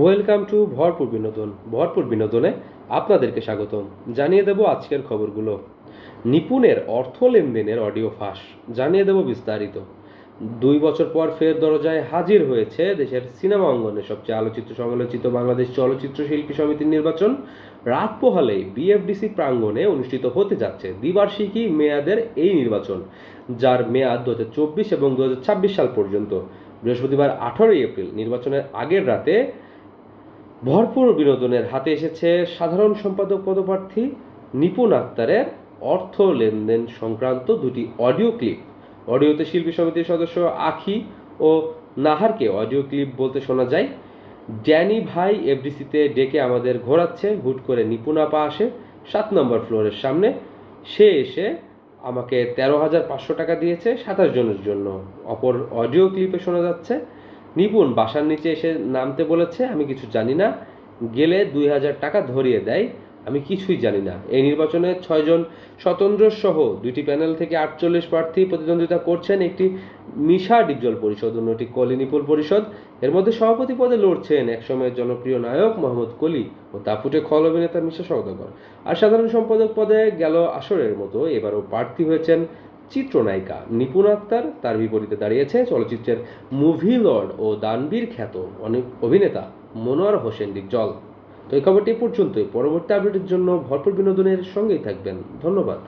Welcome to ভরপুর বিনোদন। ভরপুর বিনোদনে আপনাদেরকে স্বাগতম। জানিয়ে দেব আজকের খবরগুলো। নিপুণের অর্থ লেনদেনের অডিও ফাঁস। জানিয়ে দেব বিস্তারিত। দুই বছর পর ফের দরজায় হাজির হয়েছে দেশের সিনেমা অঙ্গনে সবচেয়ে আলোচিত সমালোচিত বাংলাদেশ চলচ্চিত্র শিল্পী সমিতির নির্বাচন। রাত পোহালেই বিএফডিসি প্রাঙ্গণে অনুষ্ঠিত হতে যাচ্ছে দ্বিবার্ষিকী মেয়াদের এই নির্বাচন, যার মেয়াদ দু এবং দু সাল পর্যন্ত। বৃহস্পতিবার আঠারোই এপ্রিল নির্বাচনের আগের রাতে ভরপুর বিনোদনের হাতে এসেছে সাধারণ সম্পাদক পদপ্রার্থী নিপুণ আক্তারের অর্থ লেনদেন সংক্রান্ত দুটি অডিও ক্লিপ। অডিওতে শিল্পী সমিতির সদস্য আখি ও নাহারকে অডিও ক্লিপ বলতে শোনা যায়। ড্যানি ভাই এফডিসিতে ডেকে আমাদের ঘোরাচ্ছে, হুট করে নিপুণ আপা আসে সাত নম্বর ফ্লোরের সামনে। সে এসে আমাকে তেরো হাজার পাঁচশো টাকা দিয়েছে সাতাশ জনের জন্য। অপর অডিও ক্লিপে শোনা যাচ্ছে নিপুণ বাসার নিচে এসে নামতে বলেছে, আমি কিছু জানি না। গেলে দুই হাজার টাকা ধরিয়ে দেয়, আমি কিছুই জানি না। এই নির্বাচনে ছয়জন স্বতন্ত্র সহ দুইটি প্যানেল থেকে আটচল্লিশ প্রার্থী প্রতিদ্বন্দ্বিতা করছেন একটি মিশা ডিপজল পরিষদ, অন্যটি কলিনিপুর পরিষদ। এর মধ্যে সভাপতি পদে লড়ছেন একসময়ের জনপ্রিয় নায়ক মোহাম্মদ কলি ও দাপুটে খল অভিনেতা মিশা সওদাগর। আর সাধারণ সম্পাদক পদে গেল আসরের মতো, এবারও প্রার্থী হয়েছেন চিত্রনায়িকা নিপুণ আক্তার তার বিপরীতে দাঁড়িয়েছে চলচ্চিত্রের মুভি লর্ড ও দানবীর খ্যাত অনেক অভিনেতা মনোয়ার হোসেন জল তো এই খবরটি পর্যন্তই। পরবর্তী আপডেটের জন্য ভরপুর বিনোদনের সঙ্গেই থাকবেন। ধন্যবাদ।